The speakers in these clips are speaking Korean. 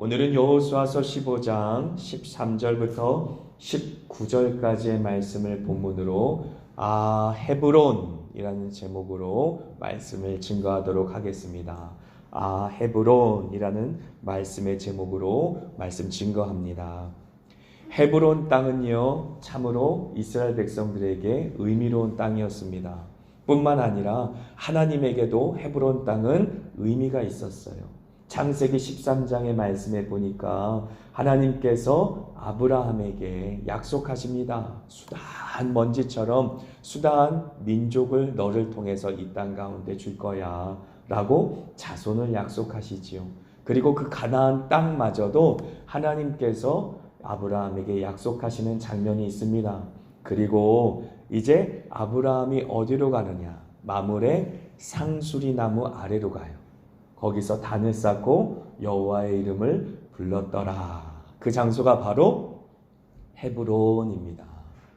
오늘은 여호수아서 15장 13절부터 19절까지의 말씀을 본문으로 아 헤브론이라는 제목으로 말씀을 증거하도록 하겠습니다. 아 헤브론이라는 말씀의 제목으로 말씀 증거합니다. 헤브론 땅은요 참으로 이스라엘 백성들에게 의미로운 땅이었습니다. 뿐만 아니라 하나님에게도 헤브론 땅은 의미가 있었어요. 창세기 13장의 말씀에 보니까 하나님께서 아브라함에게 약속하십니다. 수다한 먼지처럼 수다한 민족을 너를 통해서 이 땅 가운데 줄 거야. 라고 자손을 약속하시지요. 그리고 그 가나안 땅마저도 하나님께서 아브라함에게 약속하시는 장면이 있습니다. 그리고 이제 아브라함이 어디로 가느냐? 마물의 상수리 나무 아래로 가요. 거기서 단을 쌓고 여호와의 이름을 불렀더라. 그 장소가 바로 헤브론입니다.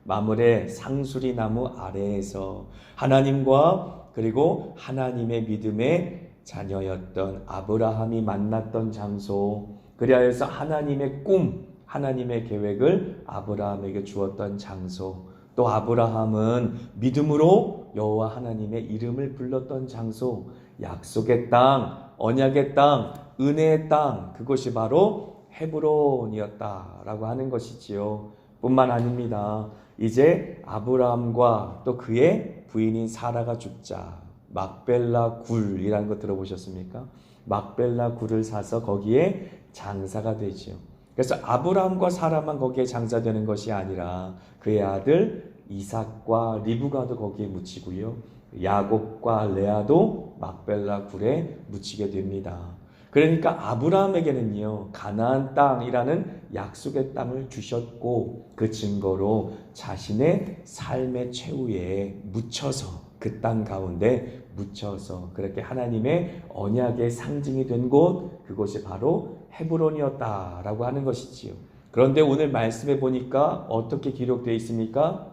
마물의 상수리 나무 아래에서 하나님과 그리고 하나님의 믿음의 자녀였던 아브라함이 만났던 장소, 그리하여서 하나님의 꿈, 하나님의 계획을 아브라함에게 주었던 장소, 또 아브라함은 믿음으로 여호와 하나님의 이름을 불렀던 장소, 약속의 땅, 언약의 땅, 은혜의 땅, 그것이 바로 헤브론이었다라고 하는 것이지요. 뿐만 아닙니다. 이제 아브라함과 또 그의 부인인 사라가 죽자 막벨라 굴이라는 거 들어보셨습니까? 막벨라 굴을 사서 거기에 장사가 되지요. 그래서 아브라함과 사라만 거기에 장사되는 것이 아니라 그의 아들 이삭과 리브가도 거기에 묻히고요. 야곱과 레아도 막벨라 굴에 묻히게 됩니다. 그러니까 아브라함에게는요 가나안 땅이라는 약속의 땅을 주셨고 그 증거로 자신의 삶의 최후에 묻혀서 그 땅 가운데 묻혀서 그렇게 하나님의 언약의 상징이 된 곳 그곳이 바로 헤브론이었다라고 하는 것이지요. 그런데 오늘 말씀해 보니까 어떻게 기록되어 있습니까?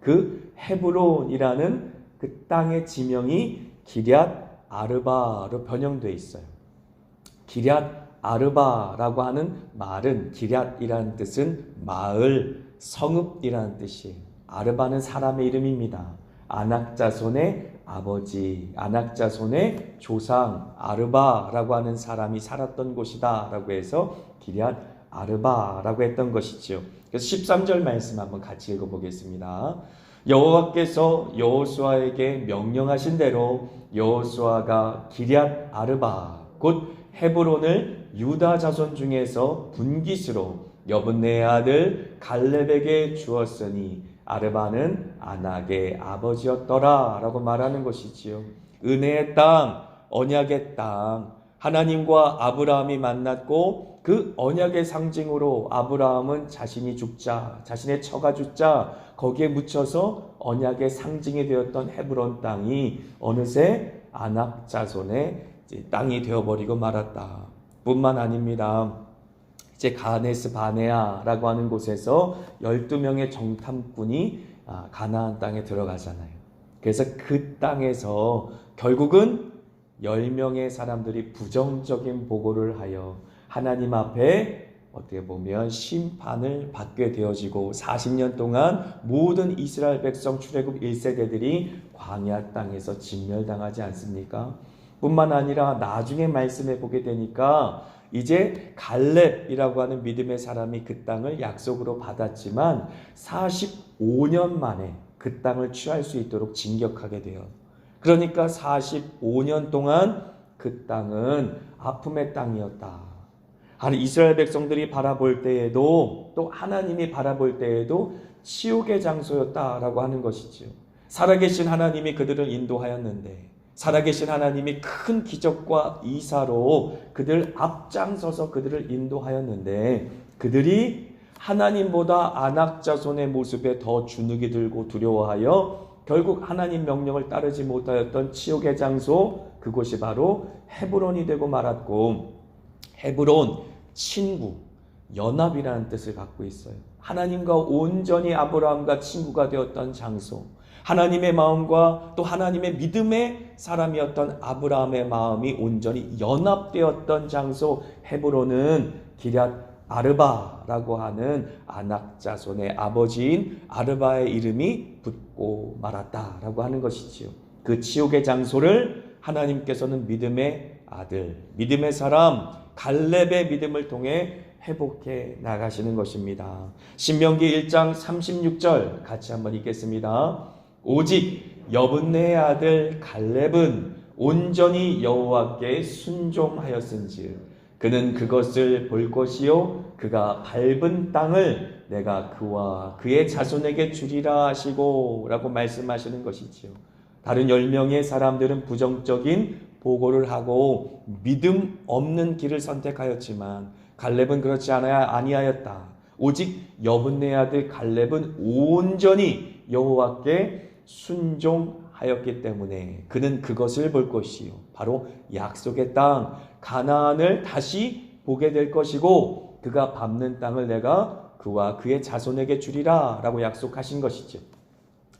그 헤브론이라는 그 땅의 지명이 기럇 아르바로 변형되어 있어요. 기럇 아르바라고 하는 말은 기럇이라는 뜻은 마을, 성읍이라는 뜻이에요. 아르바는 사람의 이름입니다. 아낙자손의 아버지, 아낙자손의 조상 아르바라고 하는 사람이 살았던 곳이다라고 해서 기럇 아르바라고 했던 것이지요. 그래서 13절 말씀 한번 같이 읽어보겠습니다. 여호와께서 여호수아에게 명령하신 대로 여호수아가 기럇 아르바 곧 헤브론을 유다 자손 중에서 분깃으로 여분네의 아들 갈렙에게 주었으니 아르바는 아낙의 아버지였더라라고 말하는 것이지요. 은혜의 땅, 언약의 땅, 하나님과 아브라함이 만났고 그 언약의 상징으로 아브라함은 자신이 죽자, 자신의 처가 죽자 거기에 묻혀서 언약의 상징이 되었던 헤브론 땅이 어느새 아낙 자손의 땅이 되어버리고 말았다. 뿐만 아닙니다. 이제 가네스 바네아라고 하는 곳에서 12명의 정탐꾼이 아, 가나안 땅에 들어가잖아요. 그래서 그 땅에서 결국은 10명의 사람들이 부정적인 보고를 하여 하나님 앞에 어떻게 보면 심판을 받게 되어지고 40년 동안 모든 이스라엘 백성 출애굽 1세대들이 광야 땅에서 진멸당하지 않습니까? 뿐만 아니라 나중에 말씀해 보게 되니까 이제 갈렙이라고 하는 믿음의 사람이 그 땅을 약속으로 받았지만 45년 만에 그 땅을 취할 수 있도록 진격하게 돼요. 그러니까 45년 동안 그 땅은 아픔의 땅이었다. 이스라엘 백성들이 바라볼 때에도 또 하나님이 바라볼 때에도 치욕의 장소였다라고 하는 것이지요. 살아계신 하나님이 그들을 인도하였는데 살아계신 하나님이 큰 기적과 이사로 그들 앞장서서 그들을 인도하였는데 그들이 하나님보다 안악자손의 모습에 더 주눅이 들고 두려워하여 결국 하나님 명령을 따르지 못하였던 치욕의 장소 그곳이 바로 헤브론이 되고 말았고 헤브론 친구, 연합이라는 뜻을 갖고 있어요. 하나님과 온전히 아브라함과 친구가 되었던 장소. 하나님의 마음과 또 하나님의 믿음의 사람이었던 아브라함의 마음이 온전히 연합되었던 장소 헤브론은 기럇 아르바라고 하는 아낙 자손의 아버지인 아르바의 이름이 붙고 말았다라고 하는 것이지요. 그 치욕의 장소를 하나님께서는 믿음의 아들, 믿음의 사람 갈렙의 믿음을 통해 회복해 나가시는 것입니다. 신명기 1장 36절 같이 한번 읽겠습니다. 오직 여분네의 아들 갈렙은 온전히 여호와께 순종하였은즉 그는 그것을 볼 것이요 그가 밟은 땅을 내가 그와 그의 자손에게 주리라 하시고 라고 말씀하시는 것이지요. 다른 10명의 사람들은 부정적인 보고를 하고 믿음 없는 길을 선택하였지만 갈렙은 그렇지 않아야 아니하였다. 오직 여분네 아들 갈렙은 온전히 여호와께 순종하였기 때문에 그는 그것을 볼 것이요 바로 약속의 땅 가나안을 다시 보게 될 것이고 그가 밟는 땅을 내가 그와 그의 자손에게 주리라라고 약속하신 것이죠.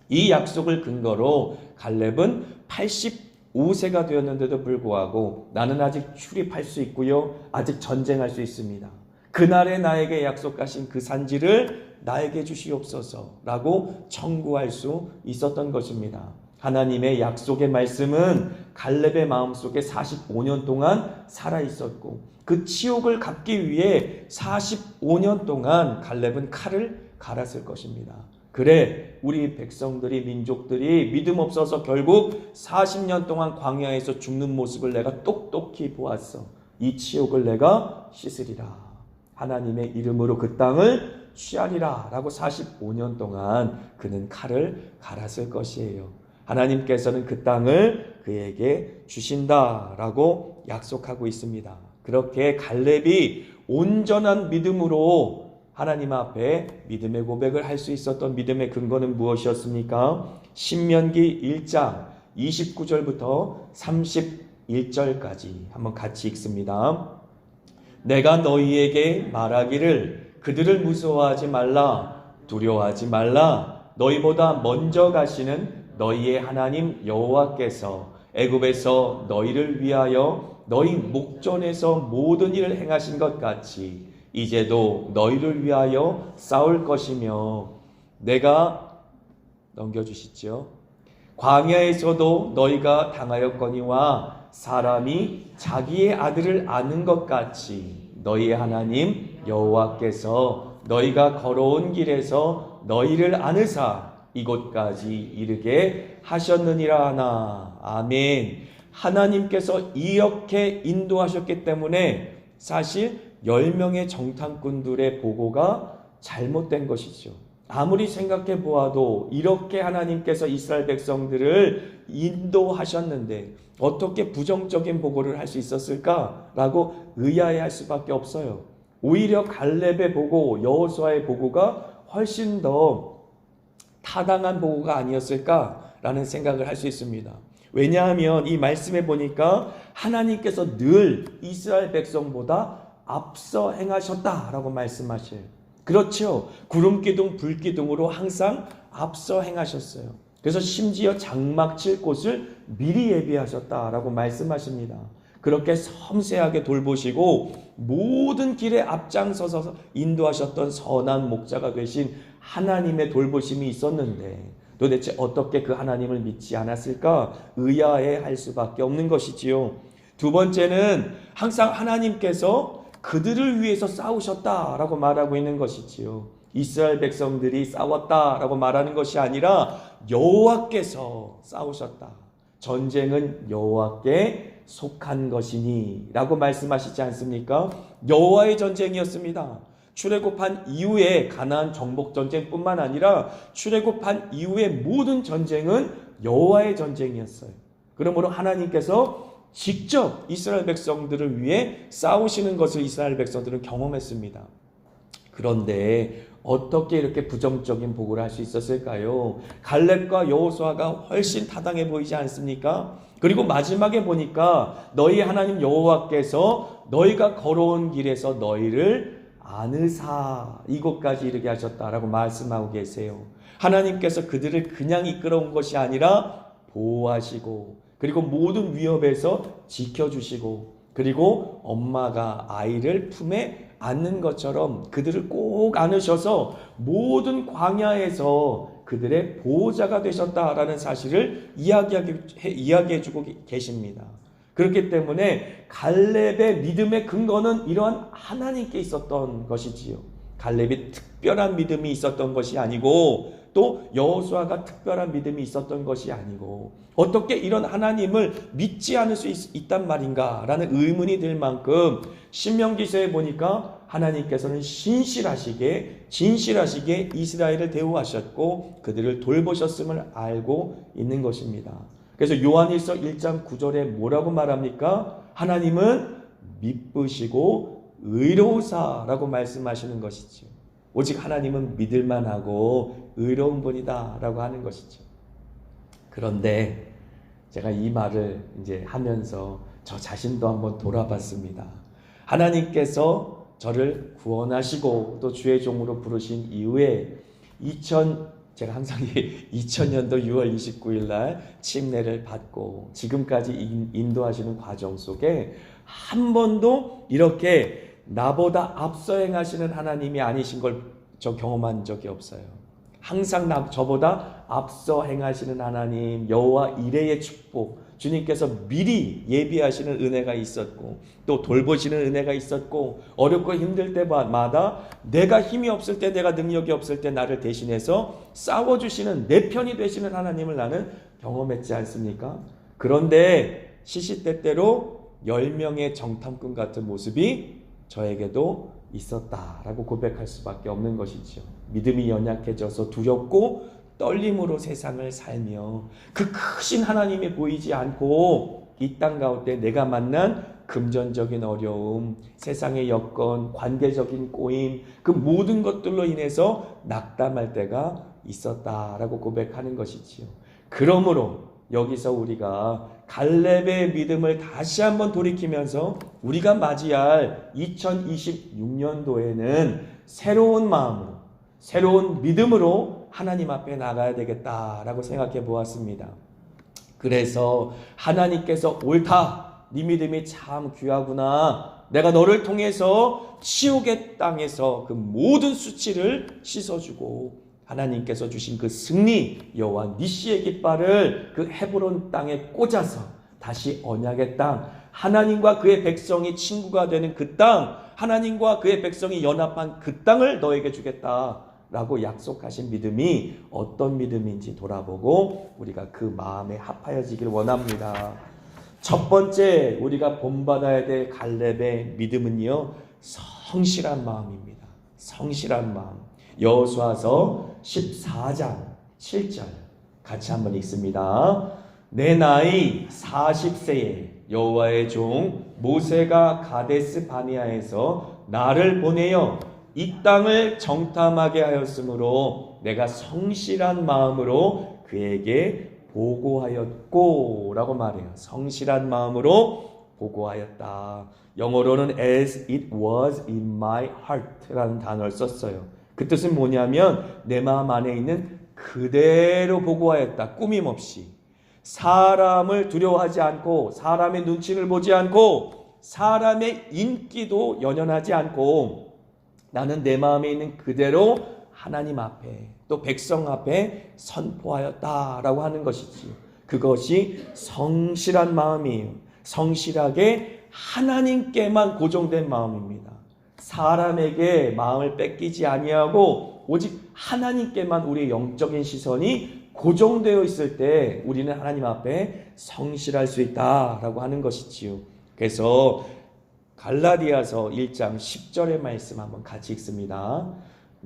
이 약속을 근거로 갈렙은 85세가 되었는데도 불구하고 나는 아직 출입할 수 있고요. 아직 전쟁할 수 있습니다. 그날에 나에게 약속하신 그 산지를 나에게 주시옵소서라고 청구할 수 있었던 것입니다. 하나님의 약속의 말씀은 갈렙의 마음속에 45년 동안 살아 있었고 그 치욕을 갚기 위해 45년 동안 갈렙은 칼을 갈았을 것입니다. 그래 우리 백성들이 민족들이 믿음 없어서 결국 40년 동안 광야에서 죽는 모습을 내가 똑똑히 보았어. 이 치욕을 내가 씻으리라. 하나님의 이름으로 그 땅을 취하리라 라고 45년 동안 그는 칼을 갈았을 것이에요. 하나님께서는 그 땅을 그에게 주신다라고 약속하고 있습니다. 그렇게 갈렙이 온전한 믿음으로 하나님 앞에 믿음의 고백을 할 수 있었던 믿음의 근거는 무엇이었습니까? 신명기 1장 29절부터 31절까지 한번 같이 읽습니다. 내가 너희에게 말하기를 그들을 무서워하지 말라 두려워하지 말라 너희보다 먼저 가시는 너희의 하나님 여호와께서 애굽에서 너희를 위하여 너희 목전에서 모든 일을 행하신 것 같이 이제도 너희를 위하여 싸울 것이며 내가 넘겨주시죠. 광야에서도 너희가 당하였거니와 사람이 자기의 아들을 아는 것 같이 너희의 하나님 여호와께서 너희가 걸어온 길에서 너희를 아느사 이곳까지 이르게 하셨느니라 하나 아멘 하나님께서 이렇게 인도하셨기 때문에 사실 10명의 정탐꾼들의 보고가 잘못된 것이죠. 아무리 생각해 보아도 이렇게 하나님께서 이스라엘 백성들을 인도하셨는데 어떻게 부정적인 보고를 할 수 있었을까라고 의아해할 수밖에 없어요. 오히려 갈렙의 보고, 여호수아의 보고가 훨씬 더 타당한 보고가 아니었을까라는 생각을 할 수 있습니다. 왜냐하면 이 말씀에 보니까 하나님께서 늘 이스라엘 백성보다 앞서 행하셨다라고 말씀하셔요. 그렇죠. 구름 기둥, 불 기둥으로 항상 앞서 행하셨어요. 그래서 심지어 장막 칠 곳을 미리 예비하셨다라고 말씀하십니다. 그렇게 섬세하게 돌보시고 모든 길에 앞장서서 인도하셨던 선한 목자가 되신 하나님의 돌보심이 있었는데 도대체 어떻게 그 하나님을 믿지 않았을까 의아해 할 수밖에 없는 것이지요. 두 번째는 항상 하나님께서 그들을 위해서 싸우셨다라고 말하고 있는 것이지요. 이스라엘 백성들이 싸웠다라고 말하는 것이 아니라 여호와께서 싸우셨다. 전쟁은 여호와께 속한 것이니라고 말씀하시지 않습니까? 여호와의 전쟁이었습니다. 출애굽한 이후에 가나안 정복 전쟁뿐만 아니라 출애굽한 이후의 모든 전쟁은 여호와의 전쟁이었어요. 그러므로 하나님께서 직접 이스라엘 백성들을 위해 싸우시는 것을 이스라엘 백성들은 경험했습니다. 그런데 어떻게 이렇게 부정적인 보고를 할수 있었을까요? 갈렙과 여호수아가 훨씬 타당해 보이지 않습니까? 그리고 마지막에 보니까 너희 하나님 여호와께서 너희가 걸어온 길에서 너희를 아느사 이곳까지 이르게 하셨다라고 말씀하고 계세요. 하나님께서 그들을 그냥 이끌어온 것이 아니라 보호하시고 그리고 모든 위협에서 지켜주시고 그리고 엄마가 아이를 품에 안는 것처럼 그들을 꼭 안으셔서 모든 광야에서 그들의 보호자가 되셨다라는 사실을 이야기하게, 이야기해주고 계십니다. 그렇기 때문에 갈렙의 믿음의 근거는 이러한 하나님께 있었던 것이지요. 갈렙이 특별한 믿음이 있었던 것이 아니고 또 여호수아가 특별한 믿음이 있었던 것이 아니고 어떻게 이런 하나님을 믿지 않을 수 있, 단 말인가라는 의문이 들 만큼 신명기서에 보니까 하나님께서는 신실하시게 진실하시게 이스라엘을 대우하셨고 그들을 돌보셨음을 알고 있는 것입니다. 그래서 요한일서 1장 9절에 뭐라고 말합니까? 하나님은 미쁘시고 의로우사라고 말씀하시는 것이죠. 오직 하나님은 믿을만하고 의로운 분이다라고 하는 것이죠. 그런데 제가 이 말을 이제 하면서 저 자신도 한번 돌아봤습니다. 하나님께서 저를 구원하시고 또 주의 종으로 부르신 이후에 2000 제가 항상 2000년도 6월 29일 날 침례를 받고 지금까지 인도하시는 과정 속에 한 번도 이렇게 나보다 앞서 행하시는 하나님이 아니신 걸 저 경험한 적이 없어요. 항상 나, 저보다 앞서 행하시는 하나님, 여호와 이레의 축복, 주님께서 미리 예비하시는 은혜가 있었고 또 돌보시는 은혜가 있었고 어렵고 힘들 때마다 내가 힘이 없을 때 내가 능력이 없을 때 나를 대신해서 싸워주시는 내 편이 되시는 하나님을 나는 경험했지 않습니까? 그런데 시시때때로 열명의 정탐꾼 같은 모습이 저에게도 있었다라고 고백할 수밖에 없는 것이죠. 믿음이 연약해져서 두렵고 떨림으로 세상을 살며 그 크신 하나님이 보이지 않고 이 땅 가운데 내가 만난 금전적인 어려움, 세상의 여건, 관계적인 꼬임, 그 모든 것들로 인해서 낙담할 때가 있었다라고 고백하는 것이지요. 그러므로 여기서 우리가 갈렙의 믿음을 다시 한번 돌이키면서 우리가 맞이할 2026년도에는 새로운 마음으로, 새로운 믿음으로 하나님 앞에 나가야 되겠다라고 생각해 보았습니다. 그래서 하나님께서 옳다. 네 믿음이 참 귀하구나. 내가 너를 통해서 지옥의 땅에서 그 모든 수치를 씻어주고 하나님께서 주신 그 승리 여호와 니시의 깃발을 그 헤브론 땅에 꽂아서 다시 언약의 땅 하나님과 그의 백성이 친구가 되는 그 땅 하나님과 그의 백성이 연합한 그 땅을 너에게 주겠다. 라고 약속하신 믿음이 어떤 믿음인지 돌아보고 우리가 그 마음에 합하여지길 원합니다. 첫 번째 우리가 본받아야 될 갈렙의 믿음은요 성실한 마음입니다. 성실한 마음. 여호수아서 14장 7절 같이 한번 읽습니다. 내 나이 40세에 여호와의 종 모세가 가데스 바니아에서 나를 보내어 이 땅을 정탐하게 하였으므로 내가 성실한 마음으로 그에게 보고하였고 라고 말해요. 성실한 마음으로 보고하였다. 영어로는 as it was in my heart라는 단어를 썼어요. 그 뜻은 뭐냐면 내 마음 안에 있는 그대로 보고하였다. 꾸밈없이 사람을 두려워하지 않고 사람의 눈치를 보지 않고 사람의 인기도 연연하지 않고 나는 내 마음에 있는 그대로 하나님 앞에 또 백성 앞에 선포하였다라고 하는 것이지. 그것이 성실한 마음이에요. 성실하게 하나님께만 고정된 마음입니다. 사람에게 마음을 뺏기지 아니하고 오직 하나님께만 우리의 영적인 시선이 고정되어 있을 때 우리는 하나님 앞에 성실할 수 있다라고 하는 것이지요. 그래서 갈라디아서 1장 10절의 말씀 한번 같이 읽습니다.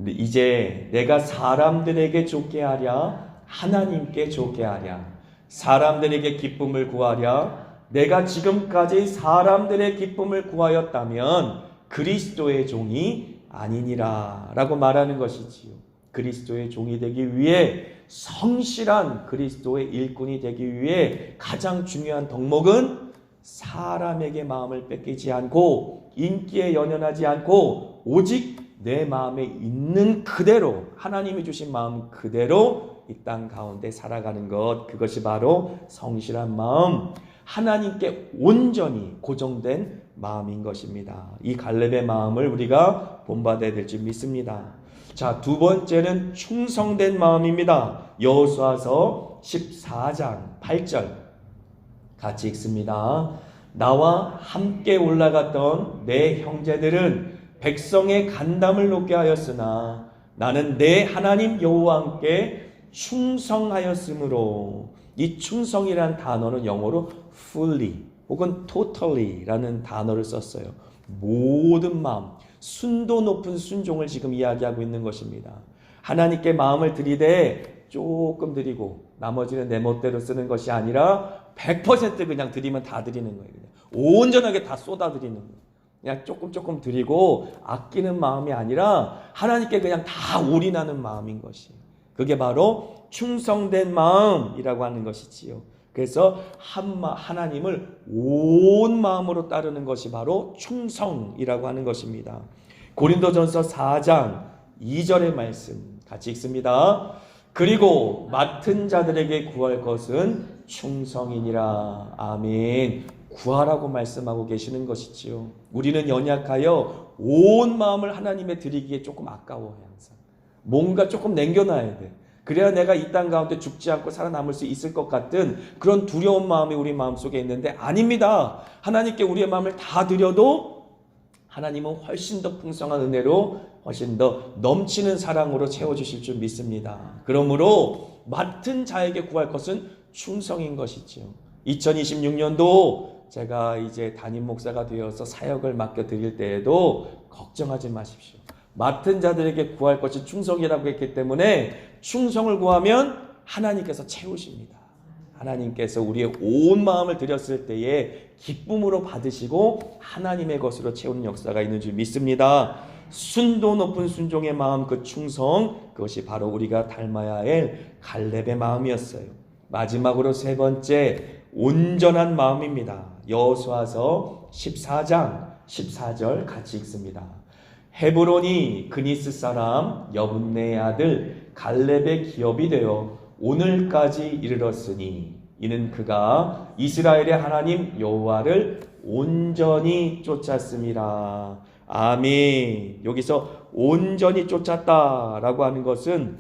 이제 내가 사람들에게 좋게 하랴 하나님께 좋게 하랴 사람들에게 기쁨을 구하랴 내가 지금까지 사람들의 기쁨을 구하였다면 그리스도의 종이 아니니라 라고 말하는 것이지요. 그리스도의 종이 되기 위해 성실한 그리스도의 일꾼이 되기 위해 가장 중요한 덕목은 사람에게 마음을 뺏기지 않고 인기에 연연하지 않고 오직 내 마음에 있는 그대로 하나님이 주신 마음 그대로 이 땅 가운데 살아가는 것 그것이 바로 성실한 마음 하나님께 온전히 고정된 마음인 것입니다. 이 갈렙의 마음을 우리가 본받아야 될 줄 믿습니다. 자, 두 번째는 충성된 마음입니다. 여호수아서 14장 8절 같이 읽습니다. 나와 함께 올라갔던 내 형제들은 백성의 간담을 높게 하였으나 나는 내 하나님 여호와 함께 충성하였으므로 이 충성이란 단어는 영어로 fully 혹은 totally라는 단어를 썼어요. 모든 마음, 순도 높은 순종을 지금 이야기하고 있는 것입니다. 하나님께 마음을 들이되 조금 드리고 나머지는 내 멋대로 쓰는 것이 아니라 100% 그냥 드리면 다 드리는 거예요. 그냥. 온전하게 다 쏟아 드리는 거예요. 그냥 조금 조금 드리고 아끼는 마음이 아니라 하나님께 그냥 다 올인하는 마음인 것이. 그게 바로 충성된 마음이라고 하는 것이지요. 그래서 하나님을 온 마음으로 따르는 것이 바로 충성이라고 하는 것입니다. 고린도전서 4장 2절의 말씀 같이 읽습니다. 그리고 맡은 자들에게 구할 것은 충성이니라. 아멘. 구하라고 말씀하고 계시는 것이지요. 우리는 연약하여 온 마음을 하나님에 드리기에 조금 아까워요, 항상. 뭔가 조금 남겨놔야 돼. 그래야 내가 이 땅 가운데 죽지 않고 살아남을 수 있을 것 같은 그런 두려운 마음이 우리 마음 속에 있는데 아닙니다. 하나님께 우리의 마음을 다 드려도 하나님은 훨씬 더 풍성한 은혜로 훨씬 더 넘치는 사랑으로 채워주실 줄 믿습니다. 그러므로 맡은 자에게 구할 것은 충성인 것이지요. 2026년도 제가 이제 담임 목사가 되어서 사역을 맡겨 드릴 때에도 걱정하지 마십시오. 맡은 자들에게 구할 것이 충성이라고 했기 때문에 충성을 구하면 하나님께서 채우십니다. 하나님께서 우리의 온 마음을 드렸을 때에 기쁨으로 받으시고 하나님의 것으로 채우는 역사가 있는 줄 믿습니다. 순도 높은 순종의 마음 그 충성 그것이 바로 우리가 닮아야 할 갈렙의 마음이었어요. 마지막으로 세 번째 온전한 마음입니다. 여호수아서 14장 14절 같이 읽습니다. 헤브론이 그니스 사람 여분네의 아들 갈렙의 기업이 되어 오늘까지 이르렀으니 이는 그가 이스라엘의 하나님 여호와를 온전히 쫓았습니다. 아멘. 여기서 온전히 쫓았다라고 하는 것은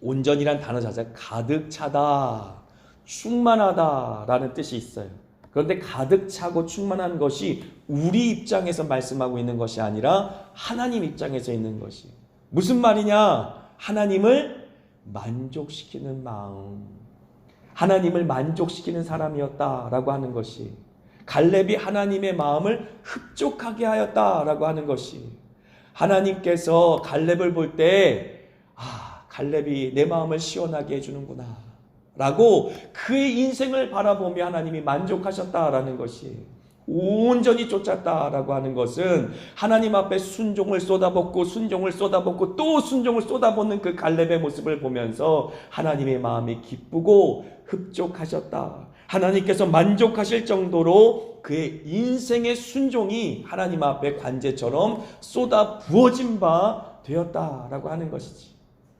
온전이란 단어 자체가 가득 차다, 충만하다라는 뜻이 있어요. 그런데 가득 차고 충만한 것이 우리 입장에서 말씀하고 있는 것이 아니라 하나님 입장에서 있는 것이. 무슨 말이냐? 하나님을 만족시키는 마음. 하나님을 만족시키는 사람이었다라고 하는 것이. 갈렙이 하나님의 마음을 흡족하게 하였다라고 하는 것이. 하나님께서 갈렙을 볼 때, 아, 갈렙이 내 마음을 시원하게 해주는구나. 라고 그의 인생을 바라보며 하나님이 만족하셨다라는 것이 온전히 쫓았다라고 하는 것은 하나님 앞에 순종을 쏟아붓고 순종을 쏟아붓고 또 순종을 쏟아붓는 그 갈렙의 모습을 보면서 하나님의 마음이 기쁘고 흡족하셨다. 하나님께서 만족하실 정도로 그의 인생의 순종이 하나님 앞에 관제처럼 쏟아 부어진 바 되었다라고 하는 것이지.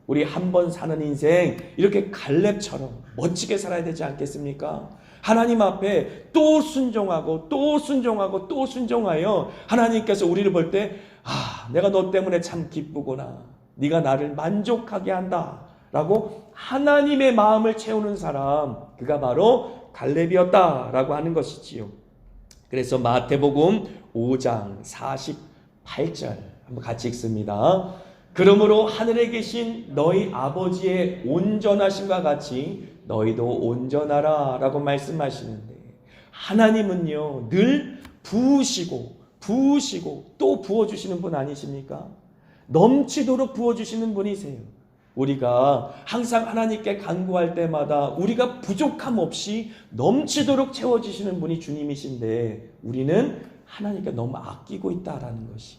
우리 한 번 사는 인생 이렇게 갈렙처럼 멋지게 살아야 되지 않겠습니까? 하나님 앞에 또 순종하고 또 순종하고 또 순종하여 하나님께서 우리를 볼 때 아, 내가 너 때문에 참 기쁘구나. 네가 나를 만족하게 한다 라고 하나님의 마음을 채우는 사람 그가 바로 갈렙이었다라고 하는 것이지요. 그래서 마태복음 5장 48절 한번 같이 읽습니다. 그러므로 하늘에 계신 너희 아버지의 온전하심과 같이 너희도 온전하라 라고 말씀하시는데 하나님은요 늘 부으시고 부으시고 또 부어주시는 분 아니십니까? 넘치도록 부어주시는 분이세요. 우리가 항상 하나님께 간구할 때마다 우리가 부족함 없이 넘치도록 채워주시는 분이 주님이신데 우리는 하나님께 너무 아끼고 있다라는 것이.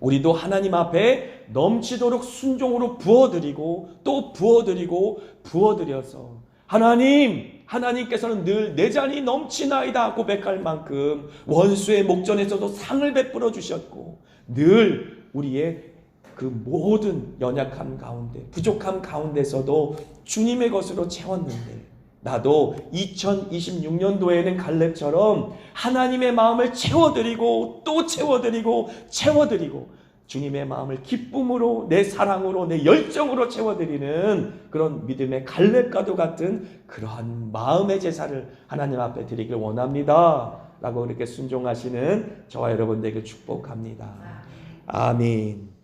우리도 하나님 앞에 넘치도록 순종으로 부어드리고 또 부어드리고 부어드려서 하나님 하나님께서는 늘 내 잔이 넘치나이다 고백할 만큼 원수의 목전에서도 상을 베풀어 주셨고 늘 우리의 그 모든 연약함 가운데 부족함 가운데서도 주님의 것으로 채웠는데 나도 2026년도에는 갈렙처럼 하나님의 마음을 채워드리고 또 채워드리고 채워드리고 주님의 마음을 기쁨으로 내 사랑으로 내 열정으로 채워드리는 그런 믿음의 갈렙과도 같은 그러한 마음의 제사를 하나님 앞에 드리길 원합니다. 라고 이렇게 순종하시는 저와 여러분들에게 축복합니다. 아멘.